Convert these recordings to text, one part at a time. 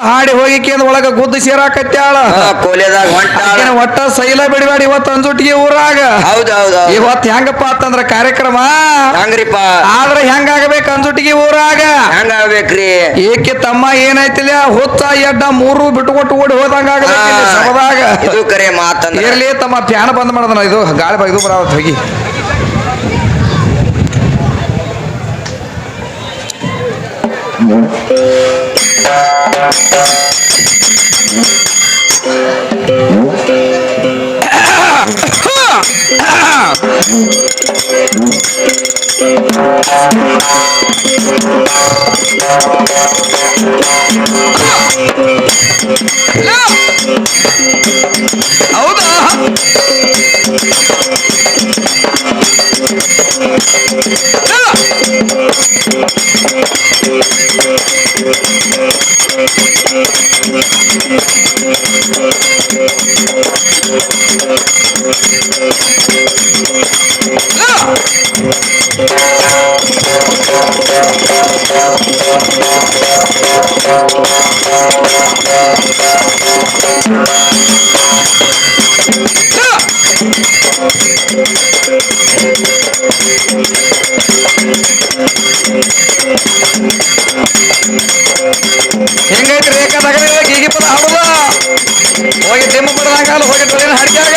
ಹಾಡಿ ಹೋಗಿಕೇಂದ್ರ ಒಳಗ ಗುದ್ದು ಸೇರಾಕತ್ಯಾಳ ಕೋಲೆದಾಗ ಹೊಂಟಾಳ. ಒಟ್ಟ ಸೈಲ ಬಿಡಬೇಡಿ ಇವತ್ತು ಅಂಜುಟಿಗೆ ಊರಾಗ. ಹೌದ್ ಹೌದ್ ಹೌದ್. ಇವತ್ ಹೆಂಗಪ್ಪ ಅಂತಂದ್ರ ಕಾರ್ಯಕ್ರಮ? ಹಂಗ್ರಿಪ್ಪ. ಆದ್ರ ಹೆಂಗಾಗಬೇಕು ಅಂಜುಟಿಗೆ ಊರಾಗ? ಹೆಂಗ ಆಗ್ಬೇಕ್ರಿ ಏಕೆ ತಮ್ಮ ಏನೈತಿಲ್ಲ ಹುತ್ತ ಎಡ್ಡ ಮೂರು ಬಿಟ್ಟುಕೊಟ್ಟು ಓಡಿ ಹೋದಂಗ ಸಭದಾಗ. ಇದು ಕರೆ ಮಾತಂದ್ರ. ಇರ್ಲಿ ತಮ್ಮ ಫ್ಯಾನ್ ಬಂದ್ ಮಾಡದನ ಇದು ಗಾಳಿ ಬಗ್ದು ಇದು ಬರಾವತ್ ಹೋಗಿ. ಹೌದಾ ಹೆಂಗೈತಿ ರೇಖಾ ನಗರ ಗೀಗಿ ಪದ ಹಾಡುದ? ಹೋಗಿ ಟಿಮ್ಮ ಬಡದಾಗ ಹೋಗಿ ಡೊಲಿನ ಹಡ್ಕ್ಯಾಗ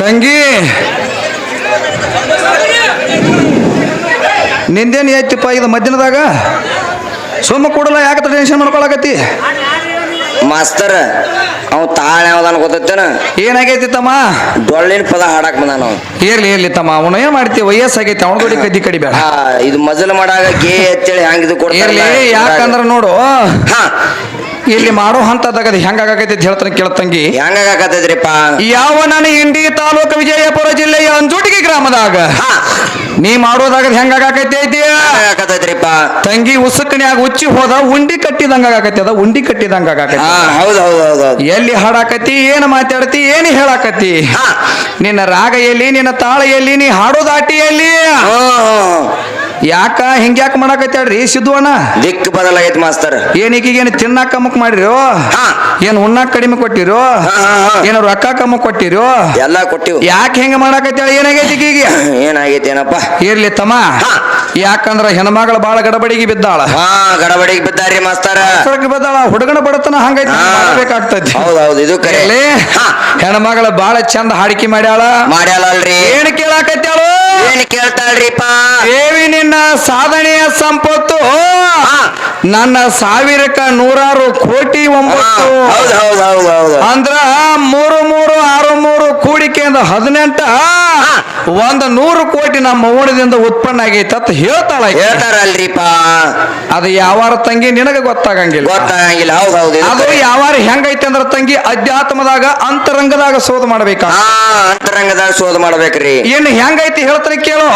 ತಂಗಿ. ನಿಂದೇನು ಐತಿಪ್ಪ ಇದು ಮಧ್ಯಾಹ್ನದಾಗ? ಸುಮ್ಮ ಕೊಡಲ್ಲ ಯಾಕೆ ಟೆನ್ಷನ್ ಮಾಡ್ಕೊಳಕತ್ತಿ? ಮಾಸ್ತರ್ ಅವ್ ತಾಳ ಯಾವ್ದಾನ ಗೊತ್ತೇನ ಏನಾಗೈತಿ ತಮ್ಮ? ಡೊಳ್ಳಿನ ಪದ ಹಾಡಕ್ ಬಂದಾನ ಇರ್ಲಿ ಇರ್ಲಿ ತಮ್ಮ ಅವನು ಏನ್ ಮಾಡ್ತೀವಿ ವಯಸ್ಸಾಗೈತಿ ಅವನ ಕಡಿ ಕದ್ದಿ ಕಡಿಬೇಡ. ಆ, ಇದು ಮಜಲ್ ಮಾಡಾಗ ಗೇ ಅಂತೇಳಿ ಹಂಗ ಇದು ಇರ್ಲಿ ಕೊಡ್ತಾರಲ್ಲ ಯಾಕಂದ್ರ ನೋಡು. ಹಾ. ಇಲ್ಲಿ ಮಾಡೋ ಹಂತದಾಗ ಅದು ಹೆಂಗಾಗತ್ತೆ ಅಂತ ಹೇಳ್ತಾನೆ ಕೇಳತ್ತಂಗಿ ಹೆಂಗಾಗತ್ತದ್ರಿಪ್ಪ ಯಾವ ನನ್ನ ಇಂಡಿ ತಾಲೂಕು ವಿಜಯಪುರ ಜಿಲ್ಲೆಯ ಅಂಜುಟಿಗೆ ಗ್ರಾಮದಾಗ. ಹಾ. ನೀ ಮಾಡೋದಾಗ ಹೆಂಗಾಗೈತಿ ಐತಿ ಹೆಂಗಾಗತ್ತೈತ್ರಿಪ್ಪ ತಂಗಿ ಉಸುಕನ್ಯಾಗ ಉಚ್ಚಿ ಹೋದ ಉಂಡಿ ಕಟ್ಟಿದಂಗ ಆಗತ್ತೆ ಅದ ಉಂಡಿ ಕಟ್ಟಿದಂಗ ಹೌದು ಹೌದು ಹೌದ್ ಎಲ್ಲಿ ಹಾಡಾಕತಿ ಏನು ಮಾತಾಡ್ತಿ ಏನು ಹೇಳಾಕತಿ ಹಾ. ನಿನ್ನ ರಾಗ ಎಲ್ಲಿ ನಿನ್ನ ತಾಳ ಎಲ್ಲಿ ನೀ ಹಾಡೋದಾಟಿ ಎಲ್ಲಿ. ಯಾಕ ಹಿಂಗ್ಯಾಕ ಹೇಳ್ರಿ? ಸಿದ್ದು ಅಣ್ಣ ದಿಕ್ಕು ಬದಲಾಗೈತಿ ಮಾಸ್ತರ್. ಏನು ತಿನ್ನಾಕ ಕಮ್ಮಕ್ ಮಾಡಿರೋ? ಹಾ. ಏನ್ ಉಣ್ಣಾಕ ಕಡಿಮೆ ಕೊಟ್ಟಿರೋ. ಏನು ರೊಕ್ಕ ಕಮ್ಮ ಕೊಟ್ಟಿರೋ? ಎಲ್ಲಾ ಕೊಟ್ಟಿವ್. ಯಾಕೆ ಹೆಂಗ ಹೇಳಿ? ಏನಾಗೈತಿ ಈಗ ಏನಾಗೈತಿ ಏನಪ್ಪ? ಇರ್ಲಿ ತಮ್ಮ. ಹಾ. ಯಾಕಂದ್ರ ಹೆಣ್ಮಗಳ ಬಾಳ ಗಡಬಡಿಗೆ ಬಿದ್ದಾಳ. ಹಾ ಗಡಬಡಿಗೆ ಬಿದ್ದಾರಿ ಮಾಸ್ತರ. ಬಿದ್ದಾಳ. ಹುಡುಗನ ಬಡತನ ಹಂಗೈತಿ. ಮಾಡಬೇಕಾಗ್ತೈತಿ ಹೌದ್ ಹೌದ್ ಇದು ಕರೆ. ಹಾ. ಹೆಣ್ಮಗಳ ಬಾಳ ಚಂದ ಹಾಡಿಕೆ ಮಾಡ್ಯಾಳ. ಮಾಡ್ಯಾಳಲ್ರಿ. ಏನ್ ಕೇಳಾಕತ್ಯಾಳು ಏನ್ ಕೇಳ್ತಾಳ್ರಿಪ್ಪ? ದೇವಿ ನಿನ್ನ ಸಾಧನೆಯ ಸಂಪತ್ತು. ನನ್ನ ಸಾವಿರಕ್ಕ ನೂರಾರು ಕೋಟಿ ಒಂಬತ್ತು. ಅಂದ್ರ ಮೂರು ಮೂರು ಆರು ಮೂರು ಕೂಡಿಕೆಯಿಂದ ಹದಿನೆಂಟ. ಒಂದು ನೂರು ಕೋಟಿ ನಮ್ಮ ಮೌನದಿಂದ ಉತ್ಪನ್ನ ಆಗೈತೆ ಅಂತ ಹೇಳ್ತಾಳ ಆಕಿ. ಹೇಳ್ತಾರಲ್ರಿಪ್ಪ. ಅದು ಯಾವಾರ ತಂಗಿ ನಿನಗ ಗೊತ್ತಾಗಂಗಿಲ್ಲ. ಗೊತ್ತಾಗಂಗಿಲ್ಲ ಹೌದ್ ಹೌದು ಅದು. ಯಾವಾರ ಹೆಂಗೈತೆ ಅಂದ್ರ ತಂಗಿ ಅಧ್ಯಾತ್ಮದಾಗ ಅಂತರಂಗದಾಗ ಶೋಧ ಮಾಡ್ಬೇಕ? ಹಾ ಅಂತರಂಗದಾಗ ಶೋಧ ಮಾಡ್ಬೇಕ್ರಿ. ಇನ್ನು ಹೆಂಗೈತಿ ಹೇಳ್ತಾರೆ ಕೇಳು.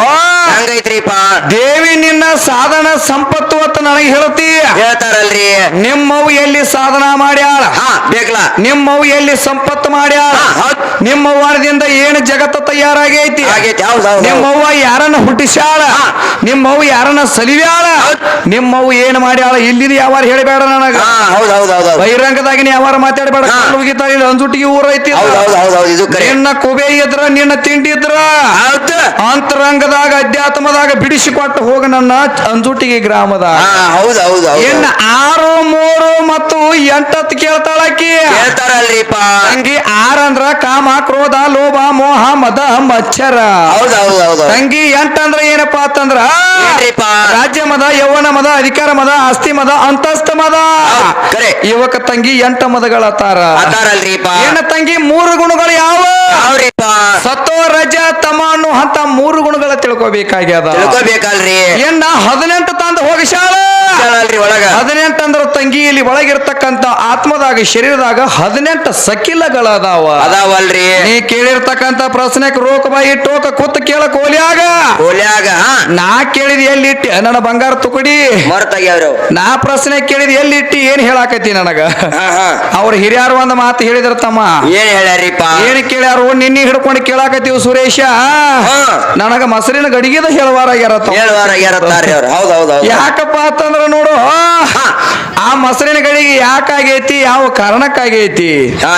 ಹಂಗೈತ್ರಿಪ್ಪ? ದೇವಿ ನಿನ್ನ ಸಾಧನ ಸಂಪತ್ತು ಅಂತ ನನಗೆ ಹೇಳ್ತಿ. ಹೇಳ್ತಾರಲ್ರಿ. ನಿಮ್ಮವು ಎಲ್ಲಿ ಸಾಧನ ಮಾಡ್ಯಾಳ? ಹಾ ಬೇಕಲ್ಲ ನಿಮ್ಮವು ಎಲ್ಲಿ ಸಂಪತ್ತು ಮಾಡ್ಯಾಳ? ಹಾ, ಹೌದ್. ನಿಮ್ಮವ್ವ ಬಂಗಾರದಿಂದ ಏನು ಜಗತ್ತು ತಯಾರಾಗೈತಿ? ಆಗೈತಿ. ನಿಮ್ಮವ್ವ ಯಾರನ್ನ ಹುಟ್ಟಿಸ್ಯಾಳ? ನಿಮ್ಮವ್ವ ಯಾರನ್ನ ಸಲಿವ್ಯಾಳ? ನಿಮ್ಮವ್ವ ಏನ್ ಮಾಡ್ಯಾಳ? ಇಲ್ಲಿನ ಯಾವಾರ ಹೇಳಬೇಡ ನನಗ. ಹಾ ಹೌದ್ ಹೌದ್ ಹೌದ್ ಹೌದ್. ಬಹಿರಂಗದಾಗಿನ ಯಾವಾರ ಮಾತಾಡಬೇಡ. ಹೋಗಿದ್ದಾರೆ ಇಲ್ಲಿ ಅಂಜುಟಿಗೆ ಊರ ಐತಿ ಹೌದ್ ಹೌದ್ ಹೌದ್ ಹೌದ್ ಇದು ಕರೆ. ನಿನ್ನ ಕುಬೆ ಇದ್ರ ನಿನ್ನ ತಿಂಡಿ ಇದ್ರ ಅಂತರಂಗದಾಗ ಅಧ್ಯಾತ್ಮದಾಗ ಬಿಡಿಸಿಕೊಟ್ಟು ಹೋಗ ನನ್ನ ಅಂಜುಟಿಗೆ ಗ್ರಾಮದ ಇನ್ನ ಆರು ಮೂರು ಮತ್ತು ಎಂಟತ್ತು ಕೇಳ್ತಾಳಕಿ ಹೇಳ್ತಾರಲ್ರಿಪ್ಪ ತಂಗಿ ಆರಂದ್ರ ಕಾಮ ಕ್ರೋಧ ಲೋಭ ಮೋಹ ಮದ ಮಚ್ಚರ. ತಂಗಿ ತಂಗಿ ಎಂಟಂದ್ರ ಏನಪ್ಪಾ ಅಂತಂದ್ರ? ರಾಜ್ಯ ಮದ ಯೌವನ ಮದ ಅಧಿಕಾರ ಮದ ಆಸ್ತಿ ಮದ ಅಂತಸ್ತ ಮದ. ಯುವಕ ತಂಗಿ ಎಂಟ ಮದಗಳ ತಾರ ಏನ ತಂಗಿ ಮೂರು ಗುಣಗಳು ಯಾವ? ಸತ್ತೋ ರಜ ತಮ ಅನ್ನೋ ಅಂತ ಮೂರು ಗುಣಗಳ ತಿಳ್ಕೊಬೇಕಾಗ್ಯದ. ತಿಳ್ಕೊಬೇಕಲ್ರಿ. ಏನ ಹದಿನೆಂಟು ತಂದು ಹೋಗಿ ಹೇಳ್ತಾರಲ್ರಿ ಒಳಗ. ಹದಿನೆಂಟು ಅಂದ್ರ ತಂಗಿ ಇಲ್ಲಿ ಒಳಗಿರ್ತಕ್ಕಂತ ಆತ್ಮದಾಗ ಶರೀರದಾಗ ಹದಿನೆಂಟು ಸಕಿಲಗಳದಾವ. ಅದಾವಲ್ರಿ. ನೀ ಕೇಳಿರ್ತಕ್ಕಂತ ಪ್ರಶ್ನೆಕ್ ರೋಕ ಬಾಯಿ ಟೋಕ ಕೂತ್ ಕೇಳ ಕೋಲ್ಯಾಗ ಕೋಲ್ಯಾಗ ನಾ ಕೇಳಿದ ಎಲ್ಲಿಟ್ಟಿ ನನ್ನ ಬಂಗಾರ ತುಕಡಿ. ಮರ್ತಾಗ್ಯಾವ್ರಿ. ಅವು. ನಾ ಪ್ರಶ್ನೆ ಕೇಳಿದ ಎಲ್ಲಿಟ್ಟಿ ಏನ್ ಹೇಳಾಕತಿ ನನಗ? ಅವ್ರ ಹಿರಿಯರು ಒಂದ್ ಮಾತು ಹೇಳಿದ್ರ ತಮ್ಮ. ಏನ್ ಹೇಳ್ಯಾರಿಪ್ಪ? ಏನ್ ಕೇಳ್ಯಾರು? ನಿನ್ನೆ ಹಿಡ್ಕೊಂಡು ಕೇಳಾಕತ್ತೀವಿ ಸುರೇಶ. ನನಗ ಮೊಸರಿನ ಗಡಿಗೆದ ಹೇಳುವಾರಾಗ್ಯಾರ ತಮ್ಮ. ಹೇಳುವಾರ ಯಾರತ್ತಾರ್ರಿ ಅವ್ರು. ಹೌದ್ ಹೌದ್ ಹೌದ್. ಯಾಕಪ್ಪ ಅಂತಂದ್ರ ನೋಡು. ಆ ಮೊಸರಿನ ಗಡಿಗೆ ಯಾಕಾಗೈತಿ? ಯಾವ ಕಾರಣಕ್ಕಾಗೈತಿ? ಹಾ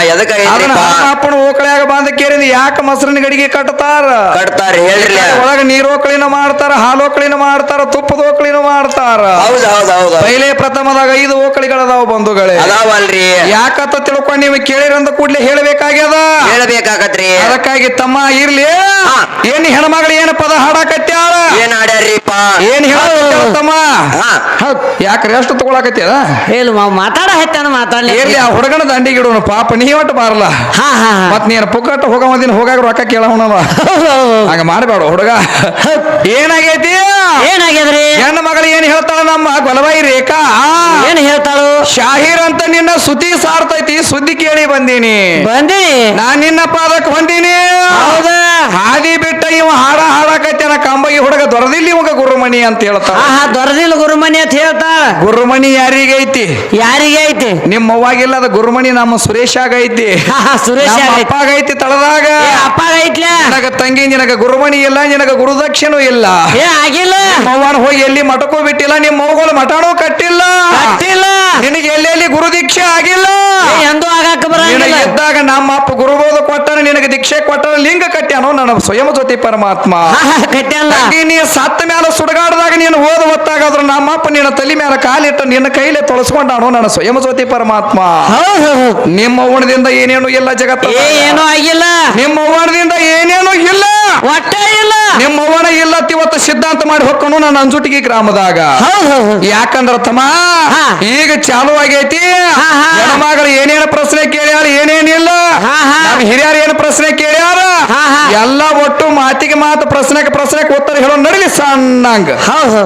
ಅಪ್ಪನ ಓಕಳ್ಯಾಗ ಬಂದ ಕೇಳಿದ ಯಾಕ ಮೊಸರಿನ ಗಡಿಗೆ ಕಟ್ತಾರ ಕಟ್ತಾರ್ರಿ ಹೇಳ್ರಿ. ಒಳಗ ನೀರೋಕಳಿನ ಮಾಡ್ತಾರ ಹಾಲೋಕಳಿನ ಮಾಡ್ತಾರ ತುಪ್ಪದ ಓಕಳಿನ ಮಾಡ್ತಾರ. ಹೌದು ಹೌದು ಹೌದು. ಪೈಲೆ ಪ್ರಥಮದಾಗ ಐದು ಓಕಳಿಗಳದಾವ ಬಂಧುಗಳೇ. ಅದಾವಲ್ರಿ. ಯಾಕತ್ತ ತಿಳ್ಕೊಂಡು ನೀವು ಕೇಳಿರಂದ ಕೂಡ್ಲೆ ಹೇಳಬೇಕಾಗ್ಯದ? ಹೇಳ್ಬೇಕಾಗತ್ರಿ. ಅದಕ್ಕಾಗಿ ತಮ್ಮ ಇರ್ಲಿ. ಏನ್ ಹೆಣ್ಮಗಳು ಏನ್ ಪದ ಹಾಡಾಕತ್ಯಾಳ? ಏನ್ ಆಡ್ಯಾರ್ರಿಪ್ಪ ಏನ್ ಹೇಳ ತಮ್ಮ. ತಗೊಳಕತ್ತೀರಾ ಎಷ್ಟು ತಗೊಳಕತ್ತೀರ ಹೇಳು ಮಾವ ಮಾತಾಡ ಹತ್ತಾನ ಮಾತಾಡಲಿ. ಆ ಹುಡುಗನ ದಂಡಿಗಿಡೋನು ಪಾಪ ನೀ ಒಟ್ಟು ಬಾರಲ್ಲ. ಹಾ ಹಾ ಹಾ. ಮತ್ ನೀನು ಪುಕ್ಕಟ್ಟು ಹೋಗಿನ ಹೋಗಾಗ ರೊಕ್ಕ ಕೇಳವನವ ಹಂಗ ಮಾಡಬೇಡ ಹುಡುಗ. ಏನಾಗೈತಿ? ಏನಾಗ್ಯದ್ರಿ? ಹೆಣ್ಣು ಮಗಳು ಏನ್ ಹೇಳ್ತಾಳ? ನಮ್ಮ ಗೊಲಬಾಯಿ ರೇಖಾ. ಏನ್ ಹೇಳ್ತಾಳು? ಶಾಹೀರ್ ಅಂತ ನಿನ್ನ ಸುದ್ದಿ ಸಾರ್ತೈತಿ ಸುದ್ದಿ ಕೇಳಿ ಬಂದೀನಿ. ಬಂದೀನಿ? ನಾನ್ ನಿನ್ನ ಪಾದಕ್ ಬಂದೀನಿ ಹೌದಾ? ಹಾದಿ ಬಿಟ್ಟ ಇವ ಹಾಡ ಹಾಡಕತ್ತೇನ ಕಂಬಗಿ ಹುಡುಗ ದೊರದಿಲ್ಲ ಇವಾಗ ಗುರುಮಣಿ ಅಂತ ಹೇಳ್ತಾಳ. ಹಾ ಹಾ ದೊರದಿಲ್ಲ ಗುರುಮಣಿ ಅಂತ ಹೇಳ್ತಾಳ? ಗುರುಮಣಿ ಯಾರಿಗೈತಿ ಯಾರಿಗೆ ಐತಿ? ನಿಮ್ಮ ಅವ್ವಾಗಿಲ್ಲ ಅದ ಗುರುಮಣಿ ನಮ್ಮ ಸುರೇಶಾಗ ಆಗೈತಿ ಆಹಾ ಸುರೇಶ್ ನಮ್ಮ ಅಪ್ಪಾಗ ಐತಿ? ಅಪ್ಪಾಗೈತಿ ತಳದಾಗ. ಏ ಅಪ್ಪ ಐತ್ಲ? ನಿನಗ ತಂಗಿ ನಿನಗ ಗುರುಮಣಿ ಇಲ್ಲ ನಿನಗ ಗುರುದಕ್ಷಿಣೂ ಇಲ್ಲ. ಏ ಆಗಿಲ್ಲ. ಅವ್ವನ ಹೋಗಿ ಎಲ್ಲಿ ಮಟಕೋ ಬಿಟ್ಟಿಲ್ಲ ಅವ್ಗಳು ಮಠನೂ ಕಟ್ಟಿಲ್ಲ. ಕಟ್ಟಿಲ್ಲ. ನಿನಗೆ ಎಲ್ಲೆಲ್ಲಿ ಗುರು ದೀಕ್ಷೆ ಆಗಿಲ್ಲ ಎಂದು ಬರಂಗಿಲ್ಲ. ಇದ್ದಾಗ ನಮ್ಮ ಅಪ್ಪ ಗುರುಬೋಧ ಕೊಟ್ಟನ ನಿನಗೆ ದೀಕ್ಷೆ ಕೊಟ್ಟನ ಲಿಂಗ ಕಟ್ಟ್ಯಾನೋ? ನನ್ನ ಸ್ವಯಂ ಜ್ಯೋತಿ ಪರಮಾತ್ಮ. ನೀ ಸತ್ತ ಮೇಲೆ ಸುಡಗಾಡದಾಗ ನೀನು ಓದ ಹೊತ್ತಾಗಾದ್ರು ನಮ್ಮ ಅಪ್ಪ ನಿನ್ನ ತಲೆ ಮೇಲೆ ಕಾಲಿಟ್ಟು ನಿನ್ನ ಕೈಲೇ ತೊಳಸ್ಕೊಂಡಾನು ನನ್ನ ಸ್ವಯಂ ಜ್ಯೋತಿ ಪರಮಾತ್ಮ. ನಿಮ್ಮ ಅವ್ವನದಿಂದ ಏನೇನು ಇಲ್ಲ ಜಗತ್ತ ಏನೂ ಆಗಿಲ್ಲ. ನಿಮ್ಮ ಉಣದಿಂದ ಏನೇನು ಇಲ್ಲ. ಒಟ್ಟ ಇಲ್ಲ. ನಿಮ್ಮ ಅವ್ವನ ಇಲ್ಲ ಇವತ್ತು ಸಿದ್ಧಾಂತ ಮಾಡಿ ಹೊಕ್ಕನು ನನ್ನ ಅಂಜುಟಿಗೆ ಗ್ರಾಮದಾಗ. ಯಾಕಂದ್ರ ತಮ್ಮ ಈಗ ಚಾಲು ಆಗೈತಿ. ಹಾ, ಹಾ. ಹೆಣ್ಮಗಳು ಏನೇನು ಪ್ರಶ್ನೆ ಕೇಳ್ಯಾಳ ಏನೇನಿಲ್ಲ ಹಾ, ಹಾ. ನಮ್ಮ ಹಿರಿಯರು ಏನು ಪ್ರಶ್ನೆ ಕೇಳ್ಯಾರ ಹಾ, ಹಾ. ಎಲ್ಲ ಒಟ್ಟು ಮಾತಿಗೆ ಮಾತು ಪ್ರಶ್ನೆಗೆ ಪ್ರಶ್ನೆಗೆ ಉತ್ತರ ಹೇಳೋ ನಡಲಿ ಸಣ್ಣಂಗ ಹೌದ್